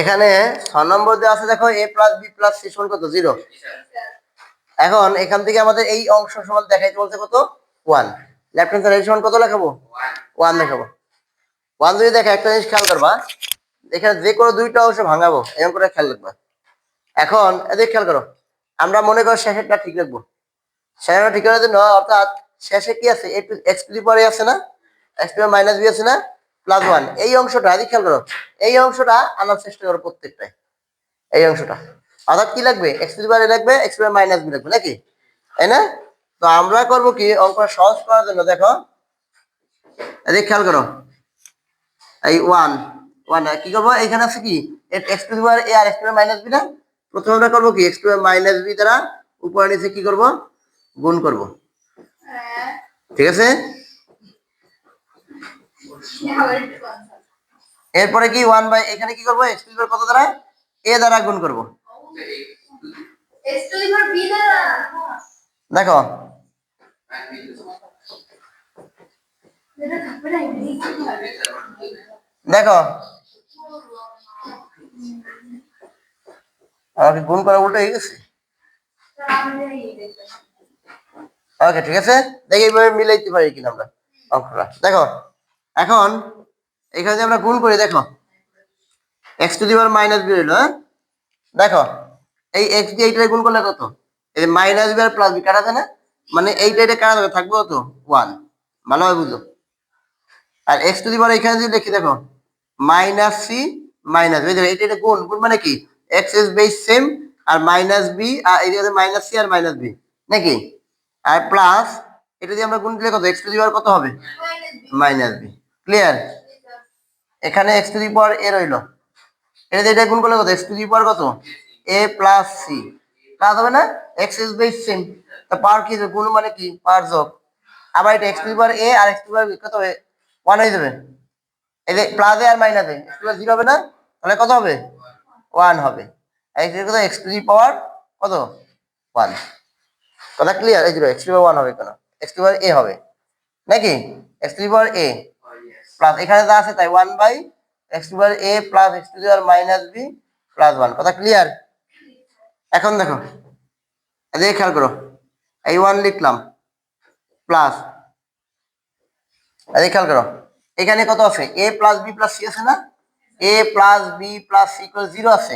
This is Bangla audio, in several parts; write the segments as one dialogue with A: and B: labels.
A: এখানে ছ নম্বর দেওয়া আছে, দেখো A plus B plus C সমান কত? জিরো এখন এখান থেকে আমাদের এই অংশ সমান দেখাইতে বলছে কত? ওয়ান লেফট হ্যান্ড সাইড সমান কত লেখাবো? ওয়ান দেখাবো ওয়ান যদি দেখে, একটা জিনিস খেয়াল করবা, এখানে যে কোনো দুইটা অংশ ভাঙাবো, এরকম করে খেয়াল রাখবা। এখন এদিকে খেয়াল করো, আমরা মনে করো শেষেরটা ঠিক রাখব। শেষেরটা ঠিক রাখার জন্য, অর্থাৎ শেষে কি আছে? একটু এক্স টু দি পরে আছে না? এক্স টু মাইনাস বি আছে না? প্লাস ওয়ান এই অংশটা এদিকে খেয়াল করো এই অংশটা আনার চেষ্টা করো প্রত্যেকটাই এই অংশটা অর্থাৎ কি লাগবে? এক্স টু দি লাগবে এক্স টু মাইনাস বি লাগবে নাকি? তাই না? তো আমরা করব কি অঙ্কটা সহজ করার জন্য দেখো এদিকে খেয়াল করো এই ওয়ান ওয়ান কি করব? এখানে আছে কি এক্স টু পাওয়ার এ আর এক্স টু মাইনাস বি না? প্রথমে আমরা করব কি এক্স টু মাইনাস বি দ্বারা উপরে নিচে কি করব? গুণ করব ঠিক আছে? এরপরে কি ওয়ান বাই এখানে কি করব? এক্স টু কত দ্বারা? এ দ্বারা গুণ করব। দেখো। দেখো। আমাকে গুণ করা উল্টো হয়ে গেছে? ওকে ঠিক আছে? দেখি এইভাবে মিলাইতে পারি কিনা আমরা অঙ্কটা দেখো। এখন এখানে আমরা গুণ করি দেখো x to the power minus B হইল হ্যাঁ? দেখো এই এক্স দিয়ে এইটা গুণ করলে কত? এই মাইনাস বি আর প্লাস বি কাটা যায় না? মানে এইটা এটা কাটা যাবে থাকবে কত? ওয়ান ভালোভাবে বুঝো। আর এক্স টু দি পাওয়ার এখানে যদি লিখি দেখো মাইনাস সি মাইনাস বি দেখো এটা গুণ। গুণ মানে কি? এক্স ইজ বেস সেম আর মাইনাস বি আর এই মাইনাস সি আর মাইনাস বি নাকি? আর প্লাস এটা দিয়ে আমরা গুণ দিলে কত? এক্স টু দি পাওয়ার কত হবে? মাইনাস বি ক্লিয়ার এখানে x to the power A রইল। এটা এটা গুণ করলে কত? এক্স টু দি পাওয়ার কত? এ প্লাস সি প্লাস হবে না? এক্স ইজ বেস সেম তা পাওয়ার কি গুণ মানে কি? পাওয়ার যোগ। আবার এটা x to the power A R x to the power কত হবে? ওয়ান হয়ে যাবে। এই যে plus A R minus A x to zero হবে না? তাহলে কত হবে? ওয়ান হবে। কত এক্স টু দি পাওয়ার কত? ওয়ান কথা ক্লিয়ার এই zero x to power one হবে কেন? এক্স টু পাওয়ার এ হবে। নাকি? X to the power A plus এখানে যা আছে তাই one by x to A plus x to the power minus B plus one কথা ক্লিয়ার এখন দেখো এদিকে খেয়াল করো, এই ওয়ান লিখলাম প্লাস এদিকে খেয়াল করো, এখানে কত আছে? A plus B plus C আছে না? A plus B plus C equal zero আছে।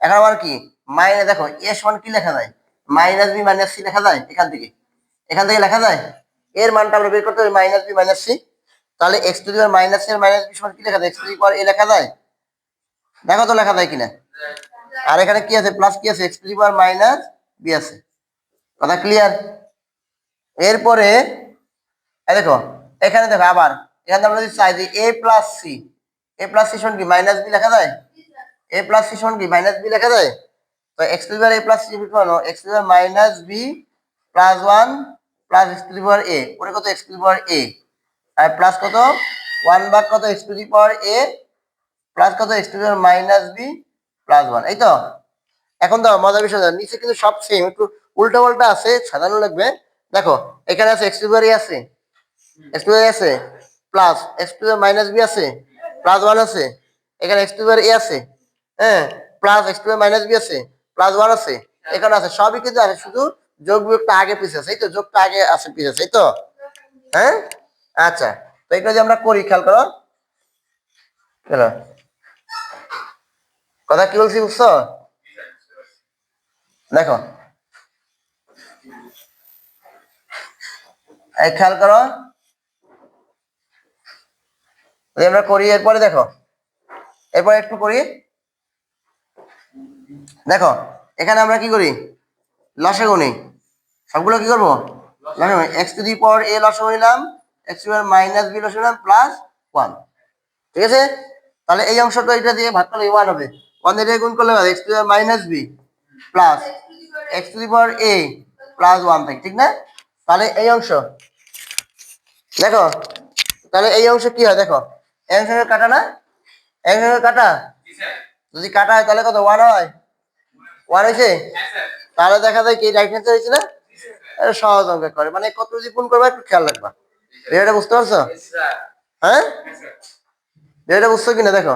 A: এখন আবার কি? মাইনাস দেখো এ সমান কি লেখা যায়? মাইনাস বি মাইনাস সি লেখা যায় এখান থেকে। এখান থেকে লেখা যায়? এর মানটা আমরা বের করতে হবে মাইনাস বি মাইনাস সি তাহলে x to the power minus R minus B সমান কি লেখা যায়? এক্স টু দি পাওয়ার এ লেখা যায়? দেখো তো লেখা যায় কিনা? আর এখানে কি আছে? প্লাস কি আছে? X to the power minus B আছে। কথা ক্লিয়ার এরপরে দেখো, এখানে দেখো আবার, এখানে আমরা যদি চাই যে A plus C A plus C সমান কি? মাইনাস বি লেখা যায়? এ প্লাস সি সমান কি? মাইনাস বি লেখা যায়? তো x to the power A plus C সমান x to the power minus B plus one plus x to the power A পরে কত? X to the power A R plus কত? ওয়ান ভাগ কত? X to the power A plus কত? X to the power minus B plus one এই তো এখন তো মজার বিষয় নিচে কিন্তু সব সেম একটু উল্টা পাল্টা আছে সাধারণ লাগবে। দেখো, এখানে আছে এক্স টু দি আছে এক্স টু আছে plus x to the minus B আছে প্লাস ওয়ান আছে, এখানে এক্স টু দি এ আছে হ্যাঁ plus x to the minus B আছে প্লাস ওয়ান আছে, এখানে আছে, সবই কিন্তু আছে, শুধু যোগ বিয়োগটা আগে পিছিয়ে আছে এই তো যোগটা আগে আছে পিছিয়ে আছে এই তো হ্যাঁ? আচ্ছা তো এটা যদি আমরা করি, খেয়াল করো। চলো কথা কি বলছি বুঝছ? দেখো। খেয়াল করো। আমরা করি, এরপরে দেখো। এরপরে একটু করি। দেখো, এখানে আমরা কি করি? লসাগু নেই। সবগুলো কি করব? X to the power A লসাগু নিলাম। এক্স টু মাইনাস বি লসাগু নিলাম প্লাস ওয়ান ঠিক আছে? তাহলে এই অংশটা এটা দিয়ে ভাগ করলে ওয়ান হবে। ওয়ান দিয়ে গুণ করলে x to power minus B plus x to the power A plus one থাকে ঠিক না? তাহলে এই অংশ। দেখো, তাহলে এই অংশ কি হয়? দেখো, এই অংশ কাটা না? এই অংশ কাটা? যদি কাটা হয় তাহলে কত? ওয়ান হয়। ওয়ান হয়েছে? তাহলে দেখা যায় কি রাইট হ্যান্ড হয়েছে না? সহজ অঙ্ক করে মানে কত যদি গুণ করবে, একটু খেয়াল রাখবা। এটা বুঝতে পারছ হ্যাঁ? বিষয়টা বুঝছ কিনা দেখো।